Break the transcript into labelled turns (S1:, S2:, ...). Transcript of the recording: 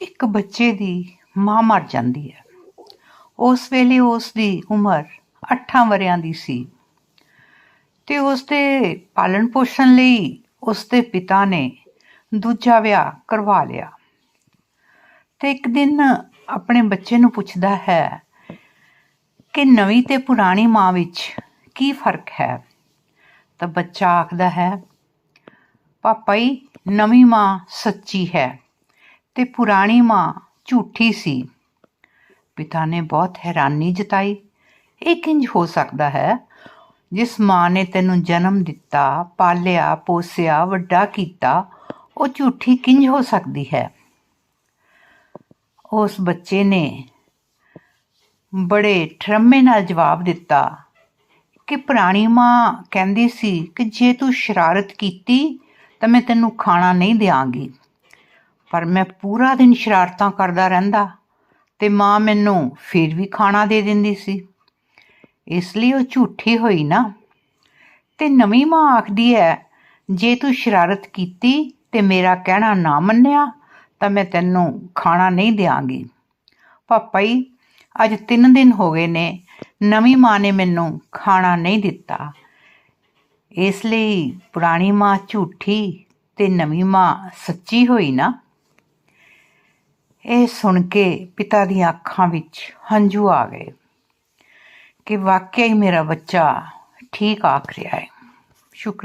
S1: ਇੱਕ ਬੱਚੇ ਦੀ ਮਾਂ ਮਰ ਜਾਂਦੀ ਹੈ। ਉਸ ਵੇਲੇ ਉਸ ਦੀ ਉਮਰ 8 ਵਰਿਆਂ ਦੀ ਸੀ। ਤੇ ਉਸ ਦੇ ਪਾਲਣ ਪੋਸ਼ਣ ਲਈ ਉਸ ਦੇ ਪਿਤਾ ਨੇ ਦੂਜਾ ਵਿਆਹ ਕਰਵਾ ਲਿਆ। ਤੇ ਇੱਕ ਦਿਨ ਆਪਣੇ ਬੱਚੇ ਨੂੰ ਪੁੱਛਦਾ ਹੈ ਕਿ ਨਵੀਂ ਤੇ ਪੁਰਾਣੀ ਮਾਂ ਵਿੱਚ ਕੀ ਫ਼ਰਕ ਹੈ? ਤਾਂ ਬੱਚਾ ਆਖਦਾ ਹੈ, ਪਾਪਾ ਜੀ, ਨਵੀਂ ਮਾਂ ਸੱਚੀ ਹੈ। ਤੇ ਪੁਰਾਣੀ ਮਾਂ ਝੂਠੀ ਸੀ। ਪਿਤਾ ਨੇ ਬਹੁਤ ਹੈਰਾਨੀ ਜਤਾਈ। ਇਹ ਕਿੰਜ ਹੋ ਸਕਦਾ ਹੈ? ਜਿਸ ਮਾਂ ਨੇ ਤੈਨੂੰ ਜਨਮ ਦਿੱਤਾ, ਪਾਲਿਆ, ਪੋਸਿਆ, ਵੱਡਾ ਕੀਤਾ, ਉਹ ਝੂਠੀ ਕਿੰਜ ਹੋ ਸਕਦੀ ਹੈ? ਉਸ ਬੱਚੇ ਨੇ ਬੜੇ ਠਰਮੇ ਨਾਲ ਜਵਾਬ ਦਿੱਤਾ ਕਿ ਪੁਰਾਣੀ ਮਾਂ ਕਹਿੰਦੀ ਸੀ ਕਿ ਜੇ ਤੂੰ ਸ਼ਰਾਰਤ ਕੀਤੀ ਤਾਂ ਮੈਂ ਤੈਨੂੰ ਖਾਣਾ ਨਹੀਂ ਦਿਆਂਗੀ। ਪਰ ਮੈਂ ਪੂਰਾ ਦਿਨ ਸ਼ਰਾਰਤਾਂ ਕਰਦਾ ਰਹਿੰਦਾ ਤੇ ਮਾਂ ਮੈਨੂੰ ਫਿਰ ਵੀ ਖਾਣਾ ਦੇ ਦਿੰਦੀ ਸੀ। ਇਸ ਲਈ ਉਹ ਝੂਠੀ ਹੋਈ ਨਾ। ਤੇ ਨਵੀਂ ਮਾਂ ਆਖਦੀ ਹੈ, ਜੇ ਤੂੰ ਸ਼ਰਾਰਤ ਕੀਤੀ ਤੇ ਮੇਰਾ ਕਹਿਣਾ ਨਾ ਮੰਨਿਆ, ਤਾਂ ਮੈਂ ਤੈਨੂੰ ਖਾਣਾ ਨਹੀਂ ਦਿਆਂਗੀ। ਪਾਪਾ ਜੀ, ਅੱਜ 3 ਦਿਨ ਹੋ ਗਏ ਨੇ, ਨਵੀਂ ਮਾਂ ਨੇ ਮੈਨੂੰ ਖਾਣਾ ਨਹੀਂ ਦਿੱਤਾ। ਇਸ ਲਈ ਪੁਰਾਣੀ ਮਾਂ ਝੂਠੀ ਤੇ ਨਵੀਂ ਮਾਂ ਸੱਚੀ ਹੋਈ ਨਾ। ਇਹ ਸੁਣ ਕੇ ਪਿਤਾ ਦੀਆਂ ਅੱਖਾਂ ਵਿੱਚ ਹੰਝੂ ਆ ਗਏ ਕਿ ਵਾਕਿਆ ਹੀ ਮੇਰਾ ਬੱਚਾ ਠੀਕ ਆਖ ਰਿਹਾ ਹੈ। ਸ਼ੁਕਰੀਆ